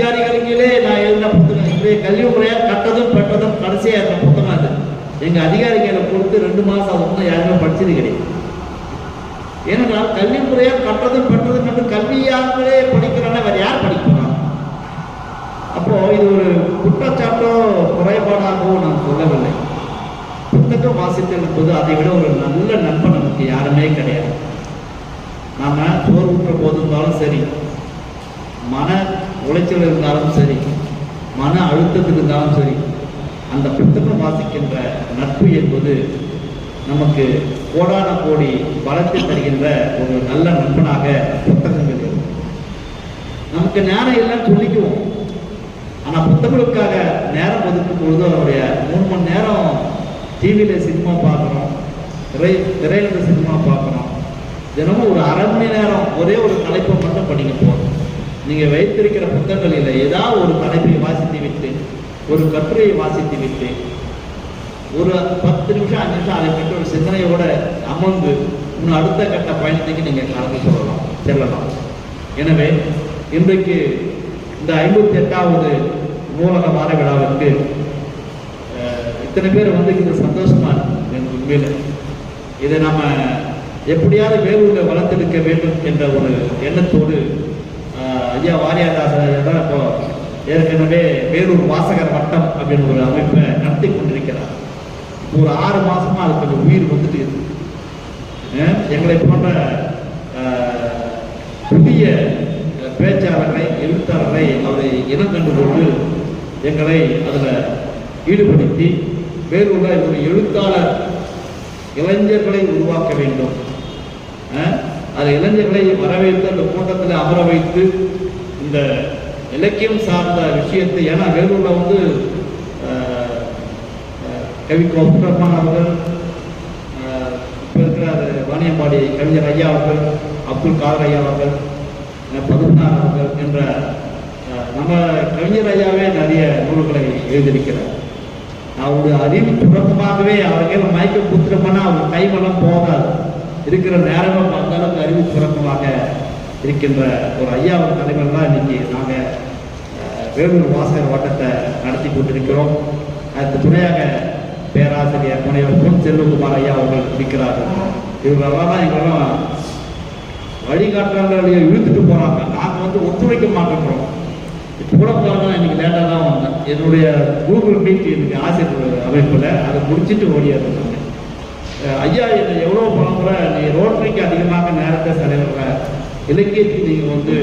அதிகாரிகளுக்கே நான் எழுதின புத்தகம். இன்றைய கல்வி முறையாக கட்டதும் பெற்றதும் கடைசியாக இருந்த புத்தகம் அது. எங்க அதிகாரிகளை கொடுத்து ரெண்டு மாசம் அது ஒன்றும் யாருமே படிச்சது கிடையாது. ஏனென்றால் கல்வி முறையாக கட்டதும் பெற்றதும் என்று கல்வியாகவே படிக்கிறானே வேற யார் படிக்கிறான் அப்போ இது ஒரு குற்றச்சாட்டோ குறைபாடாகவோ நான் சொல்லவில்லை. புத்தகம் வாசித்தல் என்பது அதை விட ஒரு நல்ல நண்பன் நமக்கு யாருமே கிடையாது. நாம சோர்வுற்ற போது இருந்தாலும் சரி மன உளைச்சல் இருந்தாலும் சரி மன அழுத்தத்தில் இருந்தாலும் சரி அந்த புத்தகம் வாசிக்கின்ற நட்பு என்பது நமக்கு கோடான கோடி பலத்தை தருகின்ற ஒரு நல்ல நண்பனாக புத்தகங்கள் நமக்கு நேரம் எல்லாம் சொல்லிக்குவோம். ஆனால் புத்தகங்களுக்காக நேரம் ஒதுக்கும் பொழுது அவருடைய மூணு மணி நேரம் டிவியில் சினிமா பார்க்குறோம் திரை திரையில சினிமா பார்க்குறோம். தினமும் ஒரு அரை மணி நேரம் ஒரே ஒரு தலைப்பை மட்டும் படிக்க போகிறோம் நீங்க வைத்திருக்கிற புத்தகங்களில் ஏதாவது ஒரு தலைப்பை வாசித்து விட்டு ஒரு கட்டுரையை வாசித்து விட்டு ஒரு பத்து நிமிஷம் அஞ்சு நிமிஷம் அதை பற்றி ஒரு சிந்தனையோட அமர்ந்து இன்னும் அடுத்த கட்ட பயணத்துக்கு நீங்க கலந்து சொல்லலாம் செல்லலாம். எனவே இன்றைக்கு இந்த ஐம்பத்தி எட்டாவது நூலக வார விழாவிற்கு இத்தனை பேர் வந்து இது சந்தோஷமா இருக்கு எனக்கு உண்மையில. இதை நம்ம எப்படியாவது வேலூரில் வளர்த்தெடுக்க வேண்டும் என்ற ஒரு எண்ணத்தோடு ஐயா வாரியாதாசர் தான் இப்போ ஏற்கனவே வேலூர் வாசகர் வட்டம் அப்படின்னு ஒரு அமைப்பை நடத்தி கொண்டிருக்கிறார். ஒரு ஆறு மாசமா அது கொஞ்சம் உயிர் வந்துட்டு இருக்கு. எங்களை போன்ற புதிய பேச்சாளர்களை எழுத்தாளர்களை அவரை இனம் கண்டு கொண்டு எங்களை அதில் ஈடுபடுத்தி வேறொரு ஒரு எழுத்தாளர் இளைஞர்களை உருவாக்க வேண்டும். அஹ், அது இளைஞர்களை வரவேற்று அந்த கூட்டத்தில் அமர வைத்து இந்த இலக்கியம் சார்ந்த விஷயத்தை ஏன்னா வேலூரில் வந்து அஹ், அஹ், கவி கோபுரமான் அவர்கள் இப்போ இருக்கிற வாணியம்பாடி கவிஞர் ஐயா அவர்கள் அப்துல் காதர் ஐயா அவர்கள் அஹ், அவர்கள் என்ற நம்ம கவிஞர் ஐயாவே நிறைய நூல்களை எழுதியிருக்கிறார். அவருடைய அறிவு சுரக்கமாகவே அவர்கள் மயக்க புத்திரமான அவர் கைவளம் போகாது. இருக்கிற நேரமே அந்த அளவுக்கு அறிவு சுரக்கமாக இருக்கின்ற ஒரு ஐயாவின் தலைமையில் தான் இன்னைக்கு நாங்கள் வேலூர் வாசகர் வட்டத்தை நடத்தி கொண்டிருக்கிறோம். அதுக்கு துணையாக பேராசிரியர் முனைவர் பொன் செல்வகுமார் ஐயா அவர்கள் இருக்கிறார்கள். இவர்களெல்லாம் தான் எங்களெல்லாம் வழிகாட்டுறாங்க இழுத்துட்டு போறாங்க. நாங்கள் வந்து ஒத்துழைக்க மாட்டேங்கிறோம். இப்போ கூட பாருங்க இன்னைக்கு லேட்டாக தான் வந்தேன். என்னுடைய கூகுள் மீட் எனக்கு ஆசிரியர் அமைப்பில் அதை முடிச்சுட்டு ஓடியா இருந்தாங்க ஐயா என்னை எவ்வளோ பணமுறை நீ ரோட்டரிக்கு அதிகமாக நேரத்தை செலவிடுற. இலக்கியத்துக்கு நீங்கள் வந்து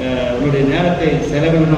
அஹ், உன்னுடைய நேரத்தை செலவிடணும்.